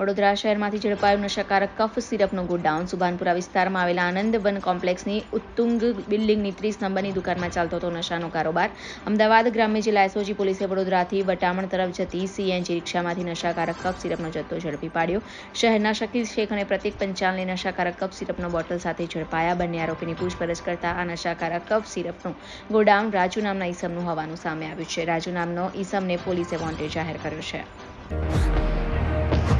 વડોદરા શહેરમાંથી ઝડપાયું નશાકારક કફ સિરપનું ગોડાઉન. સુભાનપુરા વિસ્તારમાં આવેલા આનંદ વન કોમ્પ્લેક્સની ઉત્તુંગ બિલ્ડિંગની ત્રીસ નંબરની દુકાનમાં ચાલતો હતો નશાનો કારોબાર. અમદાવાદ ગ્રામ્ય જિલ્લા એસઓજી પોલીસે વડોદરાથી વટામણ તરફ જતી સીએનજી રિક્ષામાંથી નશાકારક કફ સિરપનો જથ્થો ઝડપી પાડ્યો. શહેરના શકીલ શેખ અને પ્રતિક પંચાલને નશાકારક કફ સિરપનો બોટલ સાથે ઝડપાયા. બંને આરોપીની પૂછપરછ કરતા આ નશાકારક કફ સિરપનું ગોડાઉન રાજુ નામના ઈસમનું હોવાનું સામે આવ્યું છે. રાજુ નામનો ઈસમને પોલીસે વોન્ટેડ જાહેર કર્યો છે.